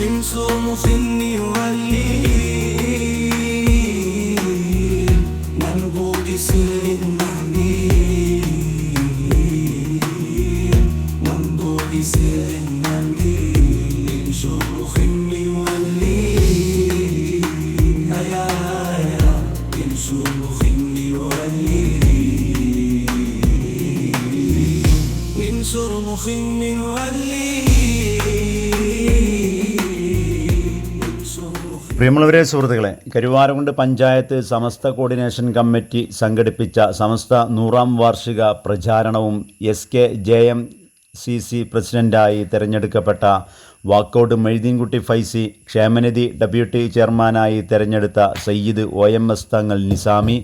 تنسوا مخني ولي نرجو بسر معميل نرجو بسر معميل شو مخني ولي هيا هيا تنسوا مخني ولي ولي പ്രിയമുള്ളവരെ സുഹൃത്തുക്കളെ Karuvarakundu panchayat Samastha coordination committee സംഘടിപ്പിച്ച സമസ്ത നൂറാം വാർഷിക പ്രചാരണവും S K J M C C പ്രസിഡന്റായി തിരഞ്ഞെടുക്കപ്പെട്ട വാക്കോട് മൊയ്തീൻകുട്ടി ഫൈസി ക്ഷേമനിധി ഡെപ്യൂട്ടി ചെയർമാനായി തെരഞ്ഞെടുത്ത Sayyid O M S Thangal Nizami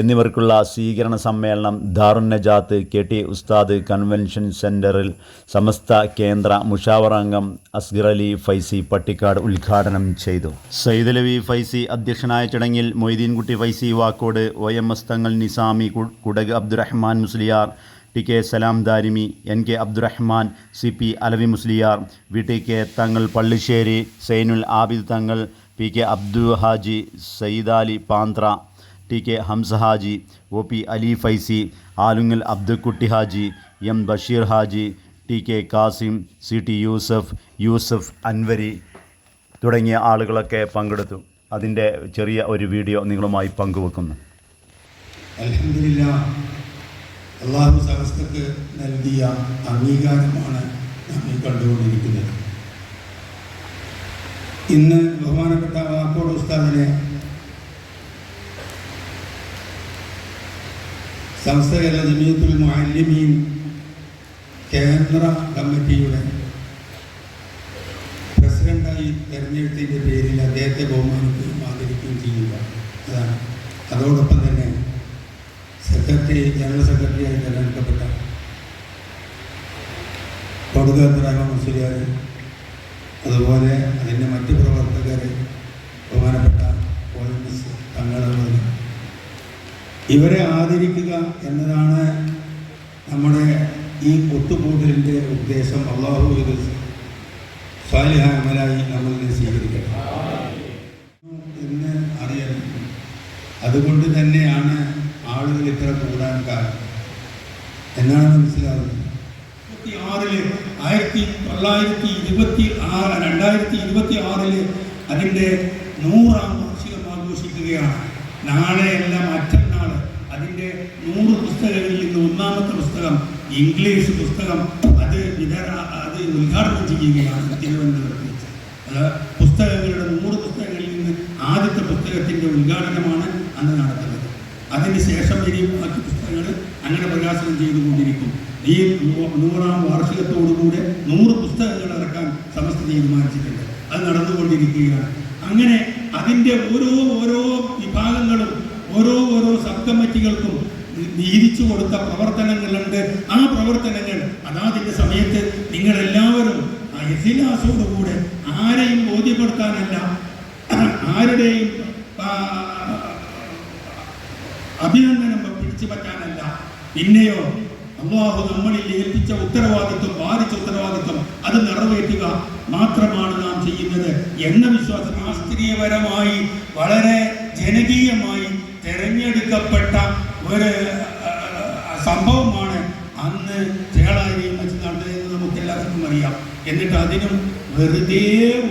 എന്നിവർക്കുള്ള സ്വീകരണ സമ്മേളനം Darunnajath K T Ustad convention സെന്ററിൽ സമസ്ത കേന്ദ്ര മുഷാവർ അംഗം അസ്ഗർ അലി ഫൈസി പട്ടിക്കാട് ഉദ്ഘാടനം ചെയ്തു. സയ്യിദ് സയ്യിദലവി ഫൈസി അധ്യക്ഷനായ ചടങ്ങിൽ Moideenkutty Faizy Vakkode O M S Thangal Nizami Kudak Abdurahman Musliyar T K Salam Darimi N K Abdurahman C P Alavi Musliyar V T K Thangal Pallisseri Zainul Abid Thangal P K Abdul Haji Sayyidali Panthra T K Hamza Haji O P Ali Faizy Alungal Abdukutty Haji M Basheer Haji T K Kasim C T Yusuf Yusuf Anwari തുടങ്ങിയ ആളുകളൊക്കെ പങ്കെടുത്തു. അതിന്റെ ചെറിയ ഒരു video നിങ്ങളുമായി പങ്കുവെക്കുന്നു. അള്ളാഹു സഹസ്തക്ക് നൽകിയ അംഗീകാരമാണ് നാം ഈ കണ്ടുകൊണ്ടിരിക്കുന്നത്. ഇന്ന് ബഹുമാനപ്പെട്ട വാക്കോട് ഉസ്താദിനെ സംസ്ഥകേരള ജമീയത്തുൽ മാലിമീൻ കേന്ദ്ര കമ്മിറ്റിയുടെ പ്രസിഡന്റായി തെരഞ്ഞെടുത്തതിന്റെ പേരിൽ അദ്ദേഹത്തെ ബഹുമാനിക്കുകയും ആദരിക്കുകയും ചെയ്യുക. അതാണ്. അതോടൊപ്പം തന്നെ സെക്രട്ടറി ജനറൽ സെക്രട്ടറിയായി തിരഞ്ഞെടുക്കപ്പെട്ട കൊടുക അബ്ദുറഹ്മാൻ മുസ്ലിയാർ അതുപോലെ അതിന്റെ മറ്റ് പ്രവർത്തകർ ബഹുമാനപ്പെട്ട പോലീസ് തങ്ങളുകൾ ഇവരെ ആദരിക്കുക എന്നതാണ് നമ്മുടെ ഈ ഒത്തുകൂടലിന്റെ ഉദ്ദേശം. അള്ളാഹു ഇത് സാലിഹ അമലായി നമ്മളിൽ സ്വീകരിക്കണം. എന്ന് അറിയണം. അതുകൊണ്ട് തന്നെയാണ് ഇത്ര കൂടാൻ കാരണം എന്നാണ് മനസ്സിലാവുന്നത്? ഇരുപത്തി ആറിൽ ആയിരത്തി തൊള്ളായിരത്തി ഇരുപത്തി ആറ് രണ്ടായിരത്തി ഇരുപത്തി ആറിൽ അതിന്റെ നൂറാം വാർഷികം ആഘോഷിക്കുകയാണ്. നാളെയല്ല മറ്റന്നാൾ അതിന്റെ നൂറ് പുസ്തകങ്ങളിൽ നിന്ന് ഒന്നാമത്തെ പുസ്തകം ഇംഗ്ലീഷ് പുസ്തകം. അത് വിതര അത് ഉദ്ഘാടനം ചെയ്യുകയാണ് തിരുവനന്തപുരത്ത് വെച്ച്. പുസ്തകങ്ങളുടെ നൂറ് പുസ്തകങ്ങളിൽ നിന്ന് ആദ്യത്തെ പുസ്തകത്തിന്റെ ഉദ്ഘാടനമാണ് അന്ന് നടത്തുന്നത്. അതിന് ശേഷം ഇനി മറ്റു പുസ്തകങ്ങൾ അങ്ങനെ പ്രകാശനം ചെയ്തുകൊണ്ടിരിക്കും. ഈ നൂറാം വാർഷികത്തോടുകൂടെ നൂറ് പുസ്തകങ്ങൾ ഇറക്കാൻ സമസ്ത തീരുമാനിച്ചിട്ടുണ്ട്. അത് നടന്നുകൊണ്ടിരിക്കുകയാണ്. അങ്ങനെ അതിന്റെ ഓരോ ഓരോ വിഭാഗങ്ങളും ഓരോ ഓരോ സബ് കമ്മിറ്റികൾക്കും വീതിച്ചു കൊടുത്ത പ്രവർത്തനങ്ങളുണ്ട്. ആ പ്രവർത്തനങ്ങൾ അതാതിന്റെ സമയത്ത് നിങ്ങളെല്ലാവരും എസിലാസോടുകൂടെ ആരെയും ബോധ്യപ്പെടുത്താനല്ല ആരുടെയും അഭിനന്ദനം പിടിച്ചു പറ്റാനല്ല. പിന്നെയോ അള്ളാഹു നമ്മളിൽ ഏൽപ്പിച്ച ഉത്തരവാദിത്വം ബാധിച്ച ഉത്തരവാദിത്വം അത് നിറവേറ്റുക മാത്രമാണ് നാം ചെയ്യുന്നത് എന്ന വിശ്വാസം ശാസ്ത്രീയപരമായി വളരെ ജനകീയമായി തെരഞ്ഞെടുക്കപ്പെട്ട ഒരു സംഭവമാണ് അന്ന് ചേളാരിയും വെച്ച് നടന്നതെന്ന് നമുക്ക് എല്ലാവർക്കും അറിയാം. എന്നിട്ട് അതിനും വെറുതെ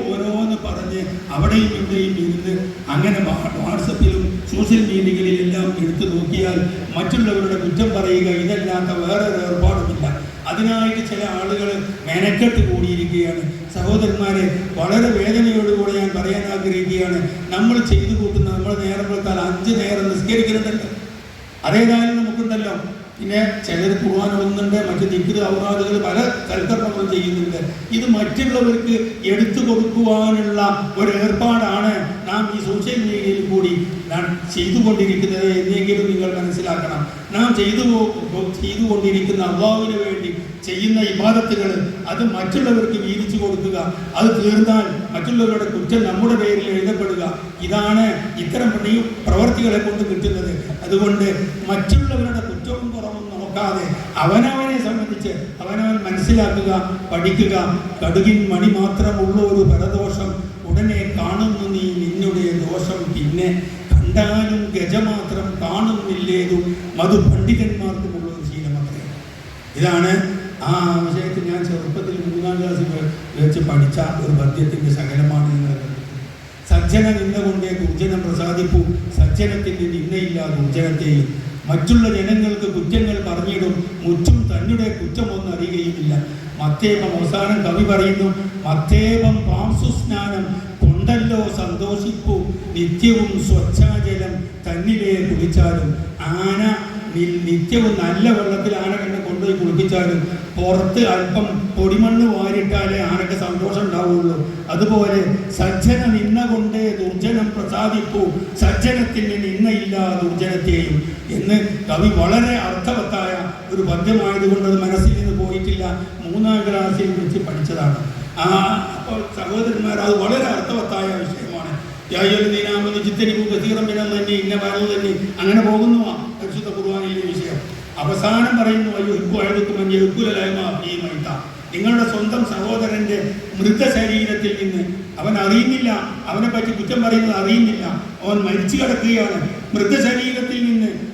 ഓരോന്ന് പറഞ്ഞ് അവിടെയും ഇവിടെയും ഇരുന്ന് അങ്ങനെ വാട്സപ്പിലും സോഷ്യൽ മീഡിയകളിലെല്ലാം എടുത്തു നോക്കിയാൽ മറ്റുള്ളവരുടെ കുറ്റം പറയുക ഇതല്ലാത്ത വേറെ ഏർപ്പാടുമില്ല. അതിനായിട്ട് ചില ആളുകൾ മെനക്കെട്ട് കൂടിയിരിക്കുകയാണ്. സഹോദരന്മാരെ വളരെ വേദനയോടുകൂടെ ഞാൻ പറയാൻ ആഗ്രഹിക്കുകയാണ്. നമ്മൾ ചെയ്തു കൂട്ടുന്ന നമ്മൾ നേരം കൊടുത്താൽ അഞ്ച് നേരം നിസ്കരിക്കുന്നുണ്ടല്ലോ അതേതായാലും നമുക്കുണ്ടല്ലോ. പിന്നെ ചിലർ ഖുർആൻ ഓതുന്നുണ്ട് മറ്റ് ദിക്ർ ഔറാദുകൾ പല സൽക്കർമ്മങ്ങളും ചെയ്യുന്നുണ്ട്. ഇത് മറ്റുള്ളവർക്ക് എടുത്തു കൊടുക്കുവാനുള്ള ഒരു ഏർപ്പാടാണ് നാം ഈ സോഷ്യൽ മീഡിയയിൽ കൂടി ചെയ്തുകൊണ്ടിരിക്കുന്നത് എന്നെങ്കിലും നിങ്ങൾ മനസ്സിലാക്കണം. നാം ചെയ്തു ചെയ്തുകൊണ്ടിരിക്കുന്ന അള്ളാഹുവിന് വേണ്ടി ചെയ്യുന്ന ഇബാദത്തുകൾ അത് മറ്റുള്ളവർക്ക് വീതിച്ചു കൊടുക്കുക. അത് തീർന്നാൽ മറ്റുള്ളവരുടെ കുറ്റം നമ്മുടെ പേരിൽ എഴുതപ്പെടുക. ഇതാണ് ഇത്തരം പ്രവർത്തികളെ കൊണ്ട് കിട്ടുന്നത്. അതുകൊണ്ട് മറ്റുള്ളവരുടെ കുറ്റവും നോക്കാതെ അവനവനെ സംബന്ധിച്ച് അവനവൻ മനസ്സിലാക്കുക പഠിക്കുക. കടുകിൻ മണി മാത്രമുള്ള ഒരു പരദോഷം. ഉടനെ കാണുന്നു നീ നിന്നുടെ ദോഷം. പിന്നെ കണ്ടാലും ഗജ മാത്രം കാണുന്നില്ലേതു മധു പണ്ഡിതന്മാർക്കുമുള്ള ഒരു ശീലമത്രേ. ഇതാണ് ആ വിഷയത്തിൽ ഞാൻ ചെറുപ്പത്തിൽ മൂന്നാം ക്ലാസ് വെച്ച് പഠിച്ച ഒരു പദ്യത്തിന്റെ ശകലമാണ് സജ്ജന നിന്നുകൊണ്ടേ ദുർജനം പ്രസാദിപ്പൂ. സജ്ജനത്തിന്റെ നിന്നയില്ല ദുർജനത്തെയും മറ്റുള്ള ജനങ്ങൾക്ക് കുറ്റങ്ങൾ പറഞ്ഞിടും. മുറ്റും തന്നെ കുറ്റമൊന്നും അറിയുകയുമില്ല. മത്തേപം അവസാനം കവി പറയുന്നു മത്തേപം പാംസുസ്നാനം കൊണ്ടല്ലോ സന്തോഷിപ്പൂ. നിത്യവും സ്വച്ഛാജലം തന്നിലേ കുളിച്ചാലും. ആന നിത്യവും നല്ല വെള്ളത്തിൽ ആന കണ്ട് കൊണ്ടുപോയി കുളിപ്പിച്ചാലും. പുറത്ത് അല്പം പൊടിമണ്ണ് വാരിട്ടാലേ ആനക്ക് സന്തോഷം ഉണ്ടാവുള്ളൂ. അതുപോലെ സജ്ജന നിന്ന കൊണ്ടേ ദുർജനം പ്രസാദിപ്പൂ. സജ്ജനത്തിന് നിന്നയില്ല ദുർജനത്തെയും. എന്ന് കവി വളരെ അർത്ഥവത്തായ ഒരു പദ്യമായതുകൊണ്ട് അത് മനസ്സിൽ നിന്ന് പോയിട്ടില്ല. മൂന്നാം ക്ലാസ്സിൽ വെച്ച് പഠിച്ചതാണ്. ആ അപ്പോൾ സഹോദരന്മാർ അത് വളരെ അർത്ഥവത്തായ വിഷയമാണ്. യായൊരു ചിത്തരിക്കു കസീറം വിനം തന്നെ ഇന്ന വരവ് തന്നെ. അങ്ങനെ പോകുന്നു പരിശുദ്ധ കുർബാനയിലെ വിഷയം. അവസാനം പറയുന്നു അയ്യോ ഇക്കു മഞ്ഞ മൈത്ത നിങ്ങളുടെ സ്വന്തം സഹോദരന്റെ മൃതശരീരത്തിൽ നിന്ന് അവൻ അറിയുന്നില്ല. അവനെ പറ്റി കുറ്റം പറയുന്നത് അറിയുന്നില്ല. അവൻ മരിച്ചു കിടക്കുകയാണ്. മൃതശരീരത്തിൽ നിന്ന്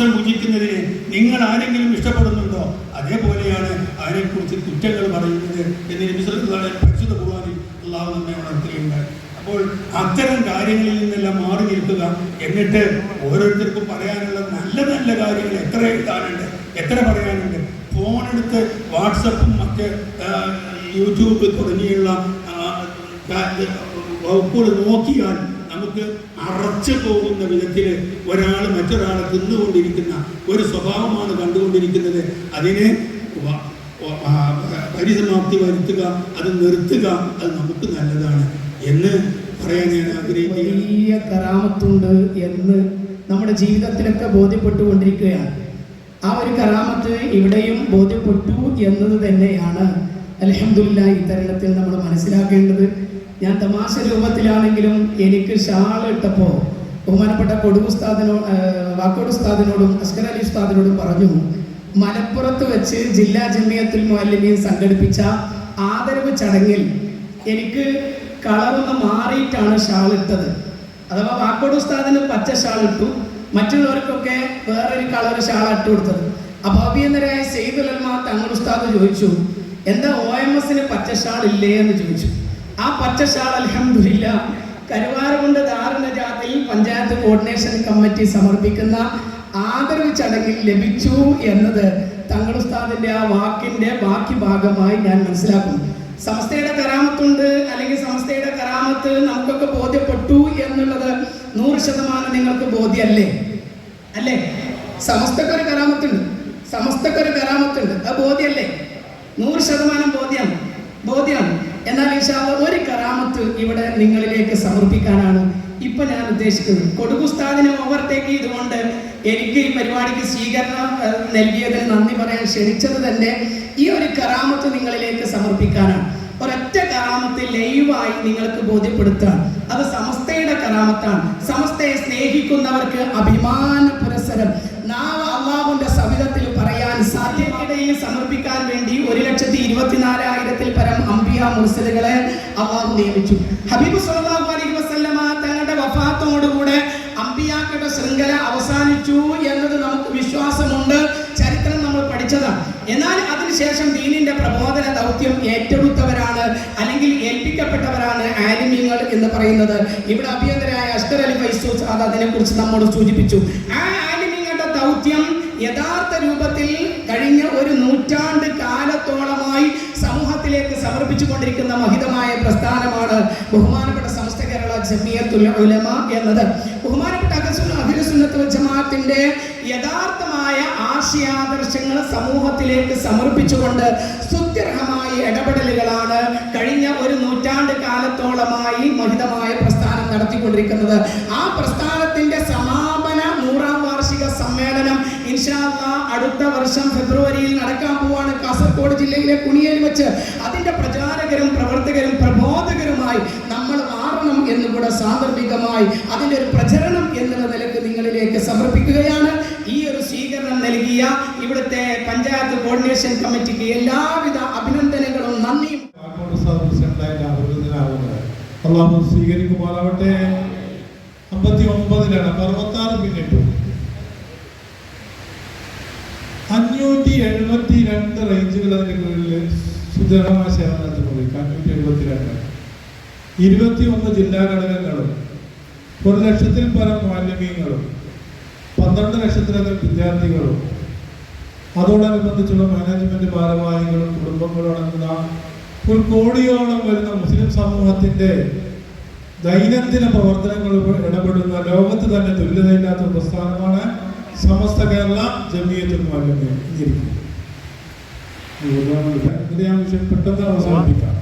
മാംസം ഭുജിക്കുന്നതിന് നിങ്ങൾ ആരെങ്കിലും ഇഷ്ടപ്പെടുന്നുണ്ടോ അതേപോലെയാണ് അതിനെക്കുറിച്ച് കുറ്റങ്ങൾ പറയുന്നത് എന്ന് നബിസ്വല്ലാഹു പരിശുദ്ധ കുർബാനിൽ അള്ളാഹു നമ്മെ ഉണർത്തുകയുണ്ട് അപ്പോൾ അത്തരം കാര്യങ്ങളിൽ നിന്നെല്ലാം മാറി നിൽക്കുക എന്നിട്ട് ഓരോരുത്തർക്കും പറയാനുള്ള നല്ല നല്ല കാര്യങ്ങൾ എത്ര എഴുതാനുണ്ട് എത്ര പറയാനുണ്ട്. ഫോണെടുത്ത് വാട്സപ്പും മറ്റ് യൂട്യൂബ് തുടങ്ങിയുള്ള വകുപ്പുകൾ നോക്കിയാൽ നമുക്ക് അറച്ചു പോകുന്ന വിധത്തിൽ ഒരാൾ മറ്റൊരാളെ തിന്നുകൊണ്ടിരിക്കുന്ന ഒരു സ്വഭാവമാണ് കണ്ടുകൊണ്ടിരിക്കുന്നത്. അതിനെ പരിസമാപ്തി വരുത്തുക അത് നിർത്തുക അത് നമുക്ക് നല്ലതാണ് എന്ന് പറയാൻ ഞാൻ ആഗ്രഹിക്കുന്നു. വലിയ കറാമത്തുണ്ട് എന്ന് നമ്മുടെ ജീവിതത്തിലൊക്കെ ബോധ്യപ്പെട്ടുകൊണ്ടിരിക്കുകയാണ്. ആ ഒരു കറാമത്ത് ഇവിടെയും ബോധ്യപ്പെട്ടു എന്നത് തന്നെയാണ് അലഹമില്ല ഈ നമ്മൾ മനസ്സിലാക്കേണ്ടത് ഞാൻ തമാശ രൂപത്തിലാണെങ്കിലും എനിക്ക് ഷാൾ ഇട്ടപ്പോൾ ബഹുമാനപ്പെട്ട കൊടുമുസ്താദിനോ വാക്കോട് ഉസ്താദിനോടും അസ്കർ അലി ഉസ്താദിനോടും പറഞ്ഞു മലപ്പുറത്ത് വെച്ച് ജില്ലാ ജമ്മിയത്തിൽ മുഅല്ലിമീൻ സംഘടിപ്പിച്ച ആദരവ് ചടങ്ങിൽ എനിക്ക് കളറൊന്ന് മാറിയിട്ടാണ് ഷാൾ ഇട്ടത്. അഥവാ വാക്കോട് ഉസ്താദിന് പച്ച ഷാൾ ഇട്ടു മറ്റുള്ളവർക്കൊക്കെ വേറൊരു കളർ ഷാൾ ഇട്ട് കൊടുത്തത് അപ്പൊ അഭിയന്തരായ സെയ്ദുലൽമ തങ്ങൾ ഉസ്താദ് ചോദിച്ചു എന്താ ഒ എം എസിന് പച്ച ഷാൾ ഇല്ലേ എന്ന് ചോദിച്ചു. ആ പച്ച ഷാൾ അലഹമില്ല കരുവാരകുണ്ട് ധാരണ ജാതിൽ പഞ്ചായത്ത് കോർഡിനേഷൻ കമ്മിറ്റി സമർപ്പിക്കുന്ന ആദരവ് ചടങ്ങിൽ ലഭിച്ചു എന്നത് തങ്ങൾ ഉസ്താദിന്റെ ആ വാക്കിന്റെ ബാക്കി ഭാഗമായി ഞാൻ മനസ്സിലാക്കുന്നു. സംസ്ഥയുടെ കരാമത്തുണ്ട് അല്ലെങ്കിൽ സംസ്ഥയുടെ കരാമത്ത് നമുക്കൊക്കെ ബോധ്യപ്പെട്ടു എന്നുള്ളത് നൂറ് ശതമാനം നിങ്ങൾക്ക് ബോധ്യമല്ലേ അല്ലേ? സമസ്തക്കൊരു കരാമത്തുണ്ട്. സമസ്തക്കൊരു കരാമത്തുണ്ട്. അത് ബോധ്യല്ലേ? നൂറ് ശതമാനം ബോധ്യം. ബോധ്യം. എന്നാൽ ഈശാവ് ഒരു കറാമത്ത് ഇവിടെ നിങ്ങളിലേക്ക് സമർപ്പിക്കാനാണ് ഇപ്പൊ ഞാൻ ഉദ്ദേശിക്കുന്നത്. കൊടുകുസ്താദിനെ ഓവർടേക്ക് ചെയ്തുകൊണ്ട് എനിക്ക് ഈ പരിപാടിക്ക് സ്വീകരണം നൽകിയതിന് നന്ദി പറയാൻ ക്ഷണിച്ചത് തന്നെ ഈ ഒരു കറാമത്ത് നിങ്ങളിലേക്ക് സമർപ്പിക്കാനാണ്. ഒരൊറ്റ കറാമത്ത് ലൈവായി നിങ്ങൾക്ക് ബോധ്യപ്പെടുത്താം. അത് സമസ്തയുടെ കറാമത്താണ് സമസ്തയെ സ്നേഹിക്കുന്നവർക്ക് അഭിമാന പുരസരം. നാളെ ഇരുപത്തിനാലായിരത്തിൽ പരം അംബിയ മുർസലുകളെ അള്ളാഹു നിയമിച്ചു. ഹബീബ് സല്ലല്ലാഹു അലൈഹി വസല്ലമ തങ്ങളുടെ വഫാത്തോടുകൂടെ അമ്പിയാക്കളുടെ ശൃംഖല അവസാനിച്ചു എന്നത് നമുക്ക് വിശ്വാസമുണ്ട്. ചരിത്രം നമ്മൾ പഠിച്ചതാണ്. എന്നാൽ അതിനുശേഷം ദീനിന്റെ പ്രബോധന ദൗത്യം ഏറ്റെടുത്തവരാണ് അല്ലെങ്കിൽ ഏൽപ്പിക്കപ്പെട്ടവരാണ് ആലിമ്യങ്ങൾ എന്ന് പറയുന്നത്. ഇവിടെ അഭ്യന്തരായ അഷ്കർ അലി ഫൈസൂസ് അത് അതിനെക്കുറിച്ച് നമ്മോട് സൂചിപ്പിച്ചു. ആ ആലിമ്യങ്ങളുടെ ദൗത്യം യഥാർത്ഥ രൂപത്തിൽ കഴിഞ്ഞ ഒരു നൂറ്റാണ്ട് സമൂഹത്തിലേക്ക് സമർപ്പിച്ചു കൊണ്ടിരിക്കുന്ന മഹിതമായ പ്രസ്ഥാനമാണ് ബഹുമാനപ്പെട്ട സമസ്ത കേരള ജമിയത്തുൽ ഉലമ എന്നത്. ബഹുമാനപ്പെട്ട അഖിസുൽ അഖിലുസുന്നത്ത് വൽ ജമാഅത്തിന്റെ യഥാർത്ഥമായ ആശയാദർശങ്ങൾ സമൂഹത്തിലേക്ക് സമർപ്പിച്ചുകൊണ്ട് സുത്യർഹമായ ഇടപെടലുകളാണ് കഴിഞ്ഞ ഒരു നൂറ്റാണ്ട് കാലത്തോളമായി മഹിതമായ പ്രസ്ഥാനം നടത്തിക്കൊണ്ടിരിക്കുന്നത്. ആ പ്രസ്ഥാനത്തിന്റെ സമാപന നൂറാം വാർഷിക സമ്മേളനം ഇൻഷാ അല്ലാ അടുത്ത വർഷം ഫെബ്രുവരിയിൽ നടക്കാൻ പോവാണ്. കാസർഗോഡ് ജില്ലയിലെ കുണിയേൽ വെച്ച് അതിന്റെ പ്രചാരകരും പ്രവർത്തകരും പ്രബോധകരുമായി നമ്മൾ മാറണം എന്ന് കൂടെ സാന്ദർഭികമായി അതിന്റെ ഒരു പ്രചരണം എന്നുള്ള നിലയ്ക്ക് നിങ്ങളിലേക്ക് സമർപ്പിക്കുകയാണ്. ഈ ഒരു സ്വീകരണം നൽകിയ ഇവിടുത്തെ പഞ്ചായത്ത് കോർഡിനേഷൻ കമ്മിറ്റിക്ക് എല്ലാവിധ അഭിനന്ദനങ്ങളും നന്ദിയും. അള്ളാഹു സ്വീകരിക്കുമാറാവട്ടെ. അമ്പത്തി ഒമ്പതിലാണ് അപ്പൊ അറുപത്താറ് പിന്നിട്ടു അഞ്ഞൂറ്റി എഴുപത്തി രണ്ട് റേഞ്ചുകൾ സുദൃഢമായ സേവനത്തിന് പോയി കമ്മിറ്റി എഴുപത്തിരണ്ട് ഇരുപത്തി ഒന്ന് ജില്ലാ ഘടകങ്ങളും ഒരു ലക്ഷത്തിൽ പരം മാലിന്യങ്ങളും പന്ത്രണ്ട് ലക്ഷത്തിലധികം വിദ്യാർത്ഥികളും അതോടനുബന്ധിച്ചുള്ള മാനേജ്മെന്റ് ഭാരവാഹികളും കുടുംബങ്ങളും അടങ്ങുന്ന ഒരു കോടിയോളം വരുന്ന മുസ്ലിം സമൂഹത്തിന്റെ ദൈനംദിന പ്രവർത്തനങ്ങൾ ഇടപെടുന്ന ലോകത്ത് തന്നെ തുല്യതയില്ലാത്ത പ്രസ്ഥാനമാണ് സമസ്ത കേരള ജമിയത്തുൽ മാലിന്യം ഇത് ഞാൻ വിഷയം പെട്ടെന്ന് അവസാനിപ്പിക്കാം.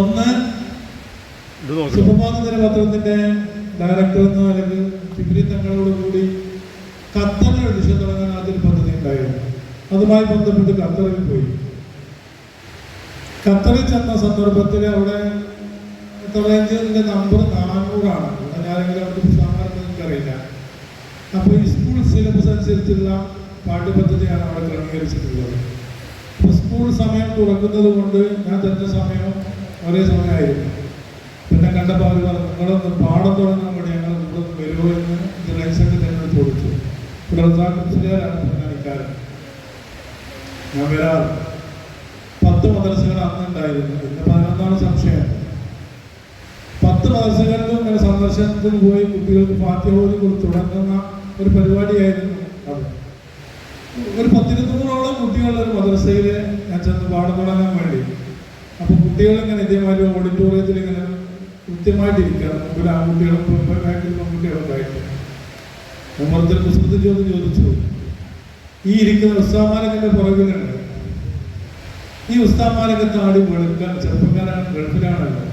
ഒന്ന് സുപ്രഭാത ദിനപത്രത്തിന്റെ ഡയറക്ടർ എന്നോ അല്ലെങ്കിൽ ടിപ്രി തങ്ങളോട് കൂടി ഖത്തറിൽ ദിശ തുടങ്ങാൻ ആദ്യം പദ്ധതി ഉണ്ടായിരുന്നു. അതുമായി ബന്ധപ്പെട്ട് ഖത്തറിൽ പോയി. ഖത്തറിൽ ചെന്ന സന്ദർഭത്തിൽ അവിടെ റേഞ്ചിന്റെ നമ്പർ നാനൂറാണ് അവിടെ ഞാനെങ്കിലും അവർക്ക് എനിക്കറിയില്ല. അപ്പോൾ ഈ സ്കൂൾ സിലബസ് അനുസരിച്ചുള്ള പാഠ്യപദ്ധതിയാണ് അവിടെ ക്രമീകരിച്ചിട്ടുള്ളത്. സ്കൂൾ സമയം തുറക്കുന്നത് കൊണ്ട് ഞാൻ തന്റെ സമയം ഒരേ സമയമായിരുന്നു. പിന്നെ കണ്ടപ്പോൾ അവർ നിങ്ങളൊന്ന് പാഠം തുടങ്ങാൻ വേണ്ടി ഞങ്ങൾ നിങ്ങളൊന്ന് വരുമോ എന്ന് റൈസൊക്കെ തന്നെ ചോദിച്ചു. ഇവിടെ പ്രധാനിക്കാരൻ ഞാൻ വരാറ്. പത്ത് മദ്രസകൾ അന്ന് ഉണ്ടായിരുന്നു. ഇന്ന് പതിനൊന്നാണ് സംശയം? പത്ത് മദ്രസകളിലും സന്ദർശനത്തിന് പോയി കുട്ടികൾക്ക് പാഠ്യബോധി തുടങ്ങുന്ന ഒരു പരിപാടിയായിരുന്നു അത്. ഒരു പത്തിരുന്നൂറോളം കുട്ടികളുടെ ഒരു മദ്രസയിൽ ഞാൻ ചെന്ന് പാഠം തുടങ്ങാൻ വേണ്ടി. അപ്പൊ കുട്ടികളിങ്ങനെ ഇതേമാതിരി ഓഡിറ്റോറിയത്തിൽ ഇങ്ങനെ കൃത്യമായിട്ടിരിക്കുക മുമ്പിൽ ആൺകുട്ടികളും ബാക്കിൽ പെൺകുട്ടികളൊക്കെ ഉമ്മറത്തിൽ കുസൃതി ചോദ്യം ചോദിച്ചു. ഈ ഇരിക്കുന്ന ഉസ്താമാരൊക്കെ പുറകിലുണ്ട്. ഈ ഉസ്താമാരൊക്കെ താടി വെളുക്കാൻ ചെറുപ്പക്കാരാണ് ഗൾഫിലാണല്ലോ.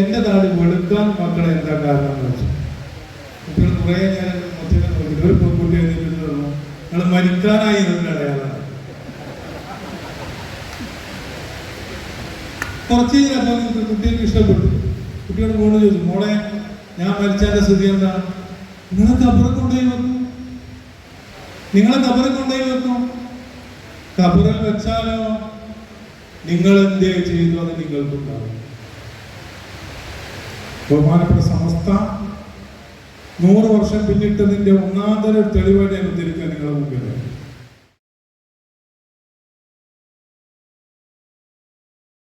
എന്റെ താടി വെളുക്കാൻ മക്കളെ എന്താ കാരണം വെച്ചു കുട്ടികൾ കുറേ നേരം ഒരു പെൺകുട്ടി നിങ്ങൾ മരിക്കാനായി എന്നതിന് അടയാളമാണ്. കുറച്ച് കഴിഞ്ഞപ്പോൾ കുട്ടികൾക്ക് ഇഷ്ടപ്പെട്ടു. കുട്ടിയോട് മോൾ ചോദിച്ചു മോളെ ഞാൻ മരിച്ചാന്റെ സ്ഥിതി എന്താ നിങ്ങളെ കബറ കൊണ്ടുപോയി വെക്കും. നിങ്ങളെ കബറ കൊണ്ടുപോയി വെക്കും. കബറിൽ വെച്ചാലോ? നിങ്ങൾ എന്തേ ചെയ്തു അത് നിങ്ങൾക്കുണ്ടാവും ബഹുമാനപ്പെട്ട സമസ്ത നൂറ് വർഷം പിന്നിട്ടതിന്റെ ഒന്നാന്തര തെളിവായിട്ട് ഞാൻ ഉദ്ധരിക്കാൻ നിങ്ങളുടെ മുമ്പിൽ